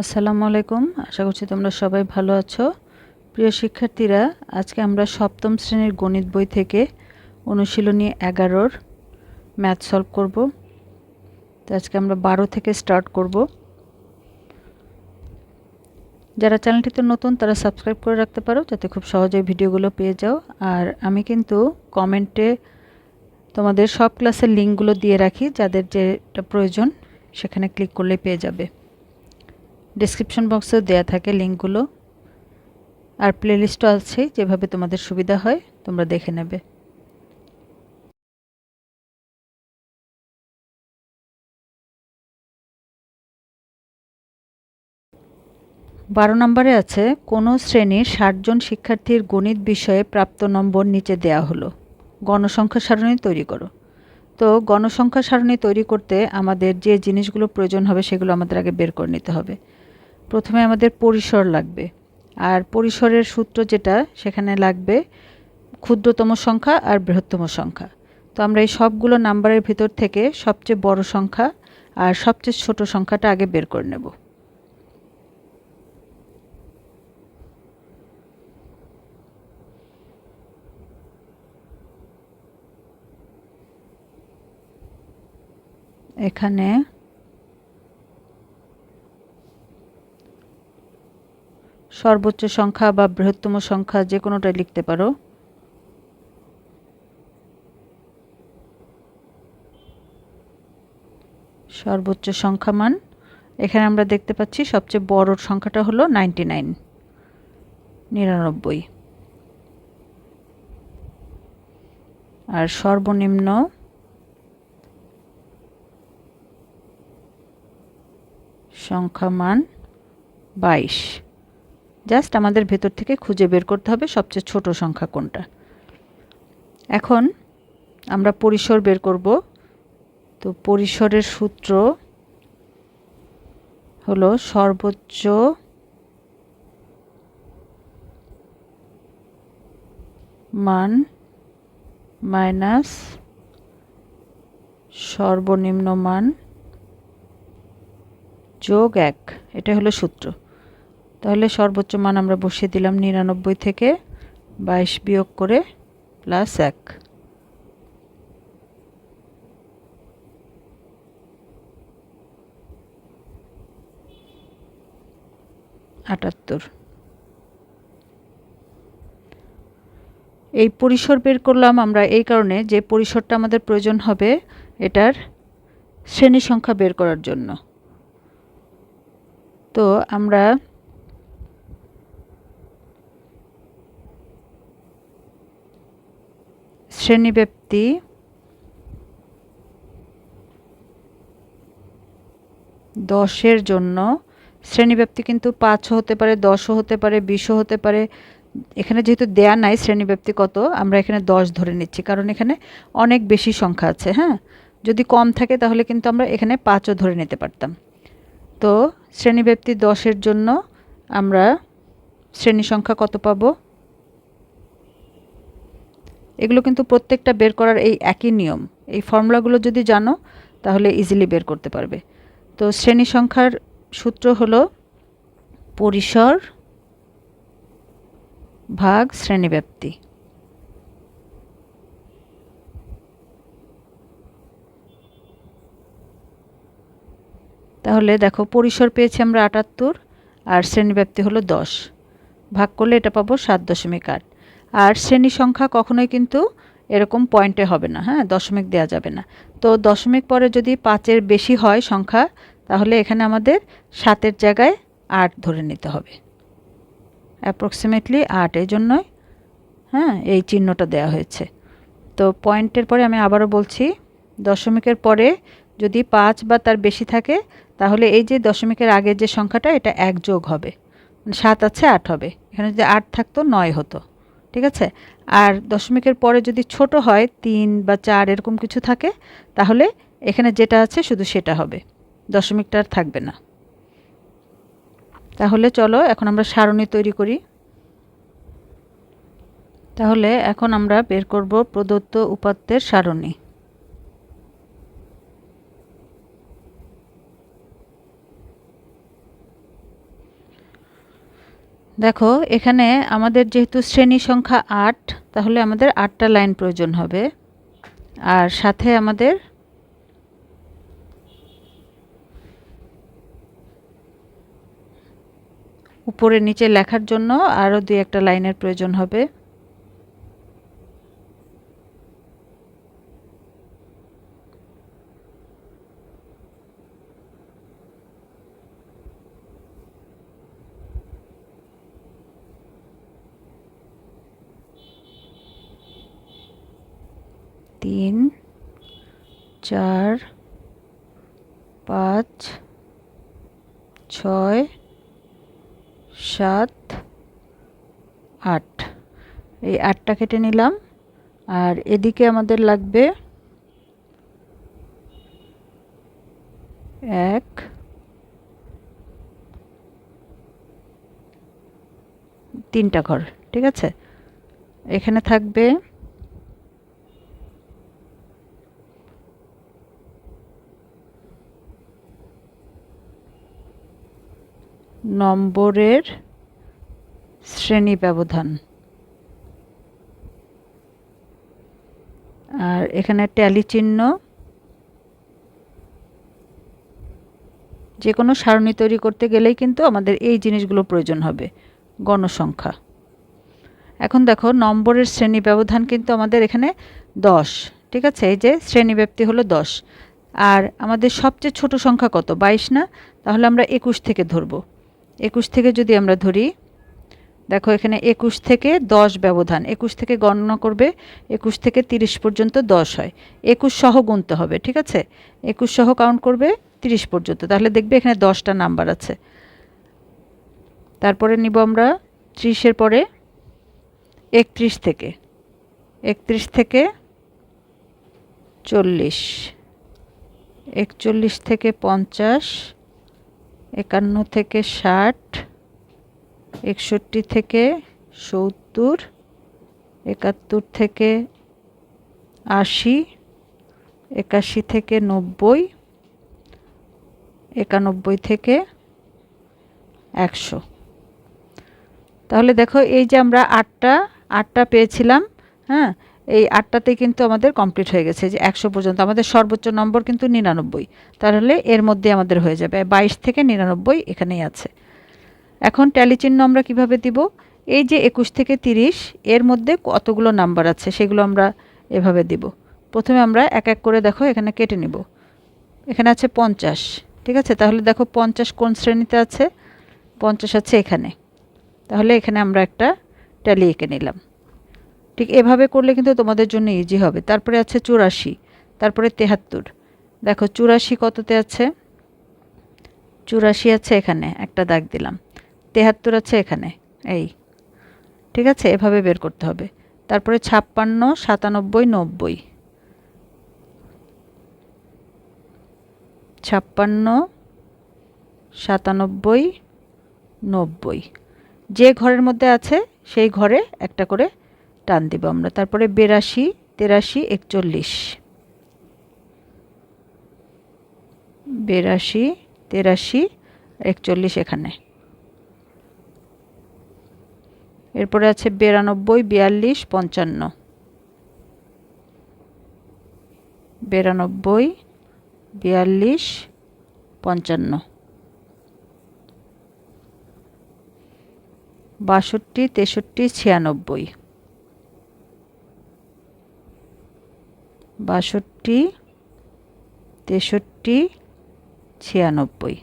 আসসালামু আলাইকুম। আশা করছি তোমরা সবাই ভালো আছো। প্রিয় শিক্ষার্থীরা, আজকে আমরা সপ্তম শ্রেণির গণিত বই থেকে অনুশীলনী এগারোর ম্যাথ সলভ করব। তো আজকে আমরা বারো থেকে স্টার্ট করব। যারা চ্যানেলটিতে নতুন, তারা সাবস্ক্রাইব করে রাখতে পারো, যাতে খুব সহজেই ভিডিওগুলো পেয়ে যাও। আর আমি কিন্তু কমেন্টে তোমাদের সব ক্লাসের লিঙ্কগুলো দিয়ে রাখি, যাদের যেটা প্রয়োজন সেখানে ক্লিক করলে পেয়ে যাবে। ডিসক্রিপশন বক্সেও দেয়া থাকে লিঙ্কগুলো। আর প্লেলিস্টও আছে, যেভাবে তোমাদের সুবিধা হয়, তোমরা দেখে নেবে। বারো নম্বরে আছে, কোনো শ্রেণির ষাটজন শিক্ষার্থীর গণিত বিষয়ে প্রাপ্ত নম্বর নিচে দেয়া হলো। গণসংখ্যা সারণী তৈরি করো। তো গণসংখ্যা সারণী তৈরি করতে আমাদের যে জিনিসগুলো প্রয়োজন হবে সেগুলো আমাদের আগে বের করে নিতে হবে। প্রথমে আমাদের পরিসর লাগবে। আর পরিসরের সূত্র যেটা, সেখানে লাগবে ক্ষুদ্রতম সংখ্যা আর বৃহত্তম সংখ্যা। তো আমরা এই সবগুলো নাম্বারের ভিতর থেকে সবচেয়ে বড় সংখ্যা আর সবচেয়ে ছোট সংখ্যাটা আগে বের করে নেব। এখানে সর্বোচ্চ সংখ্যা বা বৃহত্তম সংখ্যা যে কোনোটাই লিখতে পারো। সর্বোচ্চ সংখ্যা মান, এখানে আমরা দেখতে পাচ্ছি সবচেয়ে বড় সংখ্যাটা হলো নাইনটি নাইন নিরানব্বই। আর সর্বনিম্ন সংখ্যা মান বাইশ। জাস্ট আমাদের ভেতর থেকে খুঁজে বের করতে হবে সবচেয়ে ছোট সংখ্যা কোনটা। এখন আমরা পরিসর বের করব। তো পরিসরের সূত্র হলো সর্বোচ্চ মান মাইনাস সর্বনিম্ন মান যোগ এক। এটা হলো সূত্র। তাহলে সর্বোচ্চ মান আমরা বসিয়ে দিলাম নিরানব্বই থেকে বাইশ বিয়োগ করে প্লাস এক। আটাত্তর। এই পরিসর বের করলাম আমরা এই কারণে যে পরিসরটা আমাদের প্রয়োজন হবে এটার শ্রেণি সংখ্যা বের করার জন্য। তো আমরা শ্রেণীব্যাপ্তি দশের জন্য। শ্রেণীব্যাপ্তি কিন্তু পাঁচও হতে পারে, দশও হতে পারে, বিশও হতে পারে। এখানে যেহেতু দেয়া নাই শ্রেণীব্যাপ্তি কত, আমরা এখানে দশ ধরে নিচ্ছি, কারণ এখানে অনেক বেশি সংখ্যা আছে হ্যাঁ? যদি কম থাকে তাহলে কিন্তু আমরা এখানে পাঁচও ধরে নিতে পারতাম। তো শ্রেণীব্যাপ্তি দশের জন্য আমরা শ্রেণি সংখ্যা কত পাবো? এগুলো কিন্তু প্রত্যেকটা বের করার এই একই নিয়ম। এই ফর্মুলাগুলো যদি জানো, তাহলে ইজিলি বের করতে পারবে। তো শ্রেণি সংখ্যার সূত্র হলো পরিসর ভাগ শ্রেণীব্যাপ্তি তাহলে দেখো, পরিসর পেয়েছি আমরা আটাত্তর আর শ্রেণীব্যাপ্তি হলো দশ। ভাগ করলে এটা পাবো সাত দশমিক আট। আর শ্রেণি সংখ্যা কখনোই কিন্তু এরকম পয়েন্টে হবে না হ্যাঁ? দশমিক দেওয়া যাবে না। তো দশমিক পরে যদি পাঁচের বেশি হয় সংখ্যা, তাহলে এখানে আমাদের সাতের জায়গায় আট ধরে নিতে হবে। অ্যাপ্রক্সিমেটলি আট এই জন্যই হ্যাঁ এই চিহ্নটা দেওয়া হয়েছে। তো পয়েন্টের পরে আমি আবারও বলছি, দশমিকের পরে যদি পাঁচ বা তার বেশি থাকে, তাহলে এই যে দশমিকের আগের যে সংখ্যাটা, এটা এক যোগ হবে। মানে সাত আছে, আট হবে। এখানে যদি আট থাকতো, নয় হতো। ঠিক আছে? আর দশমিকের পরে যদি ছোট হয়, তিন বা চার এরকম কিছু থাকে, তাহলে এখানে যেটা আছে শুধু সেটা হবে। দশমিকটা আর থাকবে না। তাহলে চলো, এখন আমরা সারণী তৈরি করি। তাহলে এখন আমরা বের করব প্রদত্ত উপাত্তের সারণী। দেখো, এখানে আমাদের যেহেতু শ্রেণি সংখ্যা আট, তাহলে আমাদের আটটা লাইন প্রয়োজন হবে। আর সাথে আমাদের উপরে নিচে লেখার জন্য আরও দুই একটা লাইনের প্রয়োজন হবে। তিন, চার, পাঁচ, ছয়, সাত, আট। এই আটটা কেটে নিলাম। আর এদিকে আমাদের লাগবে এক, তিনটা ঘর, ঠিক আছে? এখানে থাকবে নম্বরের শ্রেণি ব্যবধান। আর এখানে ট্যালি চিহ্ন। যে কোনো সারণী তৈরি করতে গেলেই কিন্তু আমাদের এই জিনিসগুলো প্রয়োজন হবে, গণসংখ্যা। এখন দেখো, নম্বরের শ্রেণি ব্যবধান কিন্তু আমাদের এখানে দশ, ঠিক আছে? এই যে শ্রেণি ব্যাপ্তি হলো দশ। আর আমাদের সবচেয়ে ছোট সংখ্যা কত? বাইশ না? তাহলে আমরা একুশ থেকে ধরবো। একুশ থেকে যদি আমরা ধরি, দেখো এখানে একুশ থেকে দশ ব্যবধান। একুশ থেকে গণনা করবে, একুশ থেকে তিরিশ পর্যন্ত দশ হয়। একুশ সহ গুনতে হবে, ঠিক আছে? একুশ সহ কাউন্ট করবে, তিরিশ পর্যন্ত। তাহলে দেখবে এখানে দশটা নাম্বার আছে। তারপরে নিব আমরা ত্রিশের পরে একত্রিশ থেকে। একত্রিশ থেকে চল্লিশ। একচল্লিশ থেকে পঞ্চাশ। একান্ন থেকে ষাট, একষট্টি থেকে সত্তর, একাত্তর থেকে আশি, একাশি থেকে নব্বই, একানব্বই থেকে একশো। তাহলে দেখো এই যে আমরা আটটা আটটা পেয়েছিলাম হ্যাঁ? এই আটটাতেই কিন্তু আমাদের কমপ্লিট হয়ে গেছে, যে একশো পর্যন্ত। আমাদের সর্বোচ্চ নম্বর কিন্তু নিরানব্বই। তাহলে এর মধ্যে আমাদের হয়ে যাবে। বাইশ থেকে নিরানব্বই এখানেই আছে। এখন ট্যালি চিহ্ন আমরা কীভাবে দিব? এই যে একুশ থেকে তিরিশ, এর মধ্যে কতগুলো নাম্বার আছে সেগুলো আমরা এভাবে দিব। প্রথমে আমরা এক এক করে দেখো, এখানে কেটে নিব। এখানে আছে পঞ্চাশ, ঠিক আছে? তাহলে দেখো পঞ্চাশ কোন শ্রেণীতে আছে? পঞ্চাশ আছে এখানে। তাহলে এখানে আমরা একটা ট্যালি এঁকে নিলাম। ঠিক এভাবে করলে কিন্তু তোমাদের জন্য ইজি হবে। তারপরে আছে চুরাশি, তারপরে তেহাত্তর। দেখো, চুরাশি কততে আছে? চুরাশি আছে এখানে, একটা দাগ দিলাম। তেহাত্তর আছে এখানে, এই। ঠিক আছে, এভাবে বের করতে হবে। তারপরে ছাপ্পান্ন, সাতানব্বই, নব্বই। ছাপ্পান্ন, সাতানব্বই, নব্বই। যে ঘরের মধ্যে আছে, সেই ঘরে একটা করে টান দিব আমরা। তারপরে বিরাশি, তেরাশি, একচল্লিশ। বিরাশি, তেরাশি, একচল্লিশ এখানে। এরপরে আছে বিরানব্বই, বিয়াল্লিশ, পঞ্চান্ন। বিরানব্বই, বিয়াল্লিশ, পঞ্চান্ন। বাষট্টি, তেষট্টি, ছিয়ানব্বই। বাষট্টি, তেষট্টি, ছিয়ানব্বই।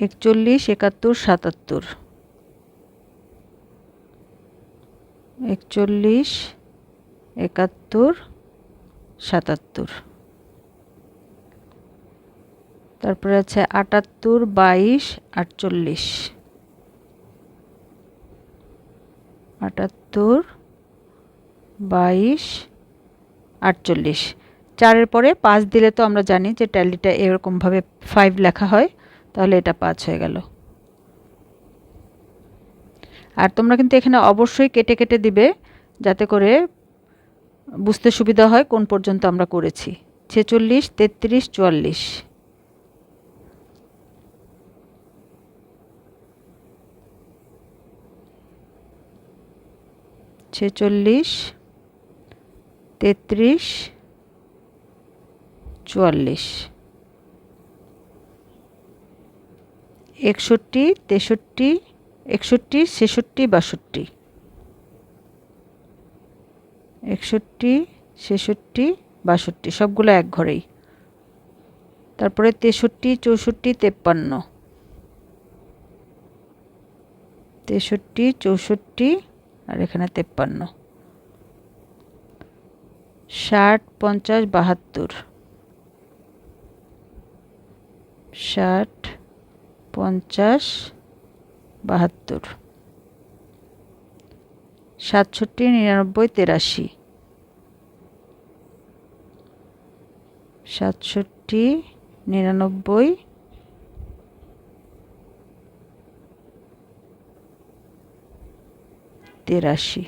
একচল্লিশ, একাত্তর, সাতাত্তর। একচল্লিশ, একাত্তর, সাতাত্তর। তারপরে আছে আটাত্তর, বাইশ, আটচল্লিশ। আটাত্তর বাইশ, আটচল্লিশ। চারের পরে পাঁচ দিলে তো আমরা জানি যে ট্যালিটা এরকমভাবে ফাইভ লেখা হয়, তাহলে এটা পাঁচ হয়ে গেল। আর তোমরা কিন্তু এখানে অবশ্যই কেটে কেটে দিবে, যাতে করে বুঝতে সুবিধা হয় কোন পর্যন্ত আমরা করেছি। ছেচল্লিশ, তেত্রিশ, চুয়াল্লিশ। ছেচল্লিশ তেত্রিশ, চুয়াল্লিশ। একষট্টি, তেষট্টি, একষট্টি, ছেষট্টি, বাষট্টি। একষট্টি, ছেষট্টি, বাষট্টি, সবগুলো এক ঘরেই। তারপরে তেষট্টি, চৌষট্টি, তেপ্পান্ন। তেষট্টি, চৌষট্টি আর এখানে তেপ্পান্ন। ষাট পঞ্চাশ বাহাত্তর। ষাট পঞ্চাশ বাহাত্তর। সাতষট্টি নিরানব্বই তেরাশি। সাতষট্টি নিরানব্বই। তেরাশি।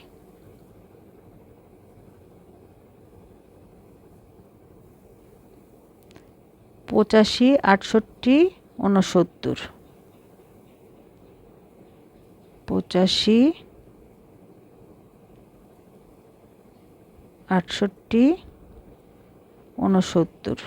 পঁচাশি, আটষট্টি, ঊনসত্তর। পঁচাশি, আটষট্টি, ঊনসত্তর।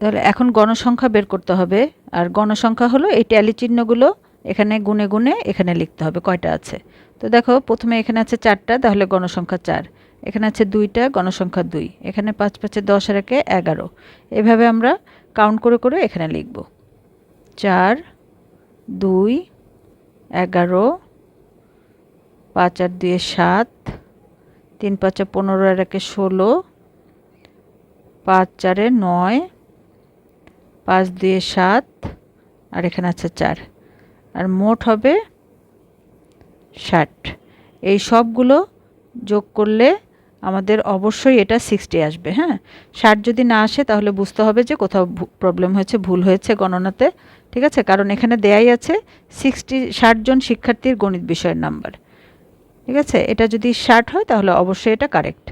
তাহলে এখন গণসংখ্যা বের করতে হবে। আর গণসংখ্যা হলো এই ট্যালি চিহ্নগুলো এখানে গুনে গুনে এখানে লিখতে হবে, কয়টা আছে? তো দেখো, প্রথমে এখানে আছে চারটা, তাহলে গণসংখ্যা চার। এখানে আছে দুইটা, গণসংখ্যা দুই। এখানে পাঁচ পাঁচে দশ আর একে এগারো। এভাবে আমরা কাউন্ট করে করে এখানে লিখব। চার, দুই, এগারো, পাঁচ আর দুয়ে সাত, তিন পাঁচে পনেরো আর একে ষোলো, পাঁচ চারে নয়, পাঁচ দুয়ে সাত, আর এখানে আছে চার। আর মোট হবে ষাট। এই সবগুলো যোগ করলে আমাদের অবশ্যই এটা সিক্সটি আসবে হ্যাঁ? ষাট যদি না আসে তাহলে বুঝতে হবে যে কোথাও প্রবলেম হয়েছে, ভুল হয়েছে গণনাতে, ঠিক আছে? কারণ এখানে দেয়াই আছে সিক্সটি ষাট জন শিক্ষার্থীর গণিত বিষয়ের নাম্বার ঠিক আছে? এটা যদি ষাট হয় তাহলে অবশ্যই এটা কারেক্ট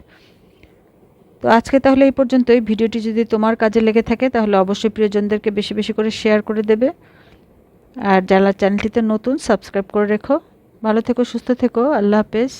তো আজকে তাহলে এই পর্যন্তই। ভিডিওটি যদি তোমার কাজে লেগে থাকে তাহলে অবশ্যই প্রিয়জনদেরকে বেশি বেশি করে শেয়ার করে দেবে। আর জ্বালা চ্যানেলটিতে নতুন সাবস্ক্রাইব করে রেখো। ভালো থেকো সুস্থ থেকো। আল্লাহ হাফেজ।